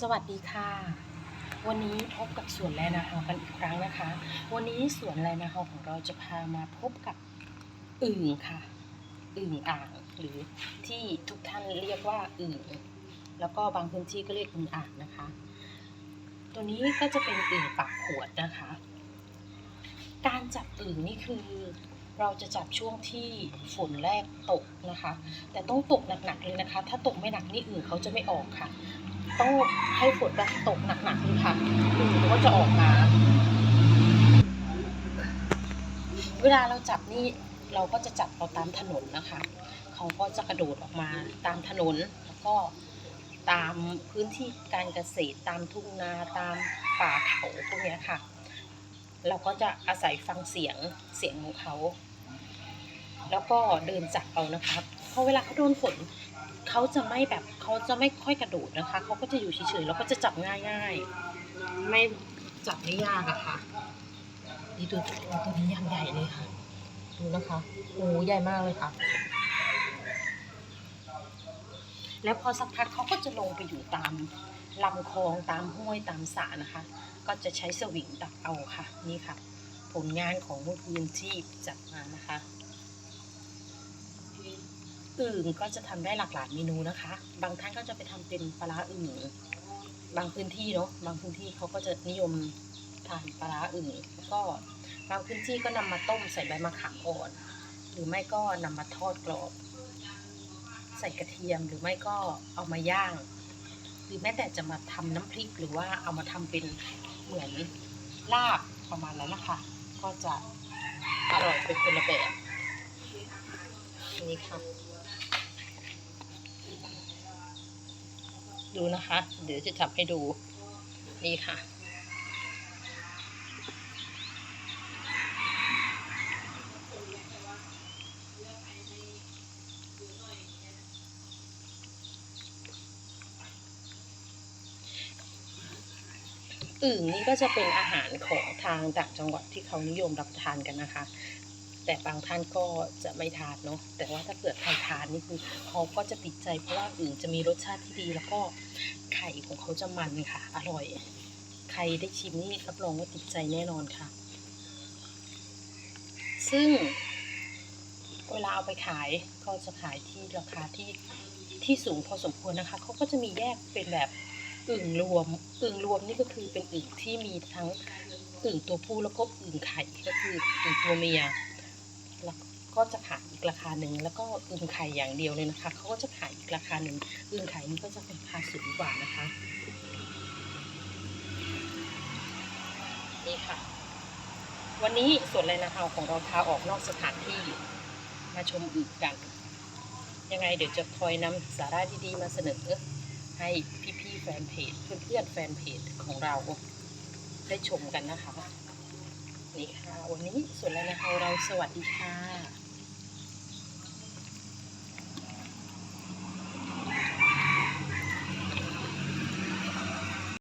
สวัสดีค่ะ วันนี้พบกับสวนแลนาฮากันอีกครั้งนะคะ วันนี้สวนแลนาฮาของเราจะพามาพบกับอึ่งค่ะ อึ่งอ่างหรือที่ทุกท่านเรียกว่าอึ่งแล้วก็บางพื้นที่ก็เรียกอึ่งอ่างนะคะ ตัวนี้ก็จะเป็นอึ่งปากขวดนะคะ การจับอึ่งนี่คือเราจะจับช่วงที่ฝนแรกตกนะคะ แต่ต้องตกหนักๆเลยนะคะ ถ้าตกไม่หนักนี่อึ่งเขาจะไม่ออกค่ะ ต้องให้ฝนแบบตกหนักๆเลยค่ะอึ่งเขาก็จะออกมา เวลาเราจับนี่เราก็จะจับเอาตามถนนนะคะ เขาก็จะกระโดดออกมาตามถนนแล้วก็ตามพื้นที่การเกษตรตามทุ่งนาตามป่าเขาพวกนี้ค่ะ เราก็จะอาศัยฟังเสียงเสียงของเขา แล้วก็เดินจับเอานะคะเพราะเวลาเขาโดนฝนเขาจะไม่แบบเขาจะไม่ค่อยกระโดดนะคะเขาก็จะอยู่เฉยๆแล้วก็จะจับง่ายๆ ไม่จับไม่ยากอะค่ะนี่ดูตัวตัวนี้ยังใหญ่เลยค่ะ ดูนะคะโอ้ใหญ่มากเลยค่ะ แล้วพอสักพักเขาก็จะลงไปอยู่ตามลำคลองตามห้วยตามสระนะคะ ก็จะใช้สวิงดักเอาค่ะ นี่ค่ะ ผลงานของเมื่อคืนที่จัดมานะคะ อึ่งก็จะทำได้หลากหลายเมนูนะคะ บางท่านก็จะไปทำเป็นปลาอึ่งบางพื้นที่เนาะบางพื้นที่เขาก็จะนิยมทานปลาอึ่งแล้วก็บางพื้นที่ก็นำมาต้มใส่ใบมะขามอ่อน หรือไม่ก็นำมาทอดกรอบ ใส่กระเทียมหรือไม่ก็เอามาย่าง หรือแม้แต่จะมาทำน้ำพริกหรือว่าเอามาทำเป็นเหมือนลาบประมาณนั้นนะคะ ก็จะอร่อยเป็นคนละแบบ นี่ค่ะ ดูนะคะ เดี๋ยวจะจับให้ดู นี่ค่ะ อึ่งนี่ก็จะเป็นอาหารของทางต่างจังหวัดที่เขานิยมรับประทานกันนะคะ แต่บางท่านก็จะไม่ทานเนาะแต่ว่าถ้าเกิดใครทานนี่คือเขาก็จะติดใจเพราะว่าอึ่งจะมีรสชาติที่ดี แล้วก็ไข่ของเขาจะมันค่ะ อร่อย ใครได้ชิมนี่รับรองว่าติดใจแน่นอนค่ะ ซึ่งเวลาเอาไปขายก็จะขายที่ราคาที่ที่สูงพอสมควรนะคะเขาก็จะมีแยกเป็นแบบอึ่งรวม อึ่งรวมนี่ก็คือเป็นอึ่งที่มีทั้งอึ่งตัวผู้แล้วก็อึ่งไข่ก็คืออึ่งตัวเมีย แล้วก็จะขายอีกราคาหนึ่งแล้วก็อึ่งไข่อย่างเดียวเลยนะคะเขาก็จะขายอีกราคาหนึ่งอึ่งไข่นี่ก็จะเป็นราคาสูงกว่านะคะนี่ค่ะ วันนี้ส่วนไรนาเฮาของเราพาออกนอกสถานที่มาชมอึ่งกัน ยังไงเดี๋ยวจะคอยนำสาระดีๆมาเสนอให้พี่ๆแฟนเพจเพื่อนๆแฟนเพจของเราได้ชมกันนะคะ นี่ค่ะ วันนี้ส่วนไรนาเฮาเราสวัสดีค่ะ